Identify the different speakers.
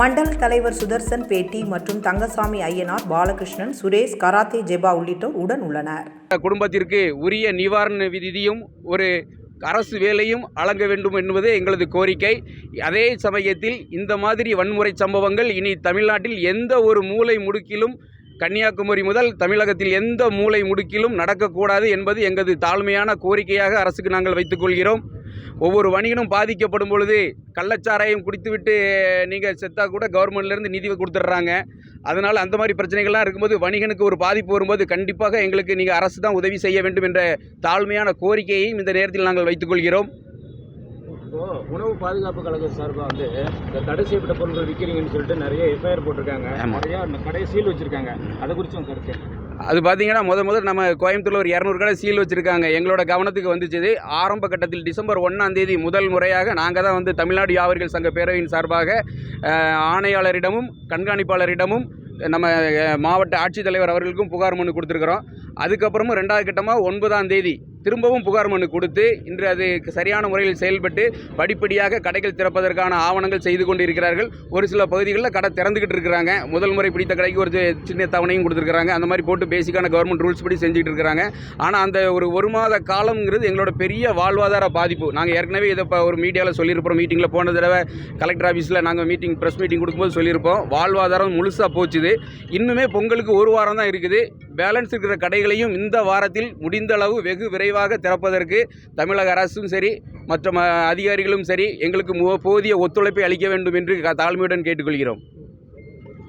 Speaker 1: மண்டல தலைவர் சுதர்சன் பேட்டி மற்றும் தங்கசாமி ஐயனார் பாலகிருஷ்ணன் சுரேஷ் கராத்தே ஜெபா உள்ளிட்டோர் உடன் உள்ளனர்.
Speaker 2: குடும்பத்திற்கு உரிய நிவாரண விதியும் ஒரு அரசு வேலையும் வழங்க வேண்டும் என்பது எங்களது கோரிக்கை. அதே சமயத்தில் இந்த மாதிரி வன்முறை சம்பவங்கள் இனி தமிழ்நாட்டில் எந்த ஒரு மூலை முடுக்கிலும் கன்னியாகுமரி முதல் தமிழகத்தில் எந்த மூலை முடுக்கிலும் நடக்கக்கூடாது என்பது எங்களது தாழ்மையான கோரிக்கையாக அரசுக்கு நாங்கள் வைத்துக்கொள்கிறோம் ஒவ்வொரு வணிகனும் பாதிக்கப்படும் பொழுது கள்ளச்சாராயம் குடித்துவிட்டு நீங்கள் செத்தா கூட கவர்மெண்ட்லேருந்து நிதி கொடுத்துட்றாங்க. அதனால் அந்த மாதிரி பிரச்சனைகள்லாம் இருக்கும்போது வணிகனுக்கு ஒரு பாதிப்பு வரும்போது கண்டிப்பாக எங்களுக்கு நீங்கள் அரசு தான் உதவி செய்ய வேண்டும் என்ற தாழ்மையான கோரிக்கையையும் இந்த நேரத்தில் நாங்கள் வைத்துக்கொள்கிறோம்
Speaker 3: இப்போ உணவு பாதுகாப்பு கழகம் சார்பாக வந்து இந்த தடை செய்யப்பட்ட பொருட்கள் விற்கிறீங்கன்னு சொல்லிட்டு நிறைய எஃப்ஐஆர் போட்டிருக்காங்க. நிறைய அந்த கடையை சீல் வச்சிருக்காங்க. அதை குறித்து கருத்து
Speaker 2: அது பார்த்தீங்கன்னா முத முதல் நம்ம கோயம்புத்தூரில் ஒரு இரநூறு கடை சீல் வச்சுருக்காங்க. எங்களோட கவனத்துக்கு வந்துச்சு ஆரம்ப கட்டத்தில் டிசம்பர் ஒன்றாம் தேதி முதல் முறையாக நாங்கள் தான் வந்து தமிழ்நாடு வியாபாரிகள் சங்க பேரவையின் சார்பாக ஆணையாளரிடமும் கண்காணிப்பாளரிடமும் நம்ம மாவட்ட ஆட்சித்தலைவர் அவர்களுக்கும் புகார் மனு கொடுத்துருக்குறோம். அதுக்கப்புறமும் ரெண்டாவது கட்டமாக ஒன்பதாம் தேதி திரும்பவும் புகார் மனு கொடுத்து இன்று அது சரியான முறையில் செயல்பட்டு படிப்படியாக கடைகள் திறப்பதற்கான ஆவணங்கள் செய்து கொண்டு இருக்கிறார்கள் ஒரு சில பகுதிகளில் கடை திறந்துக்கிட்டு இருக்கிறாங்க. முதல் முறை பிடித்த கடைக்கு ஒரு சின்ன தவணையும் கொடுத்துருக்காங்க அந்த மாதிரி போட்டு பேசிக்கான கவர்மெண்ட் ரூல்ஸ் படி செஞ்சுட்டு இருக்கிறாங்க. ஆனால் அந்த ஒரு ஒரு மாத காலம்ங்கிறது எங்களோட பெரிய வாழ்வாதார பாதிப்பு. நாங்கள் ஏற்கனவே இதை இப்போ ஒரு மீடியாவில் சொல்லியிருப்போம் மீட்டிங்கில் போன தடவை கலெக்டர் ஆஃபீஸில் நாங்கள் மீட்டிங் ப்ரெஸ் மீட்டிங் கொடுக்கும்போது சொல்லியிருப்போம். வாழ்வாதாரம் முழுசாக போச்சுது. இன்னுமே பொங்கலுக்கு ஒரு வாரம் தான் இருக்குது. பேலன்ஸ் இருக்கிற கடைகளையும் இந்த வாரத்தில் முடிந்த அளவு வெகு விரைவாக திறப்பதற்கு தமிழக அரசும் சரி மற்ற ம- அதிகாரிகளும் சரி எங்களுக்கு போதிய ஒத்துழைப்பை அளிக்க வேண்டும் என்று தாழ்மையுடன் கேட்டுக்கொள்கிறோம்.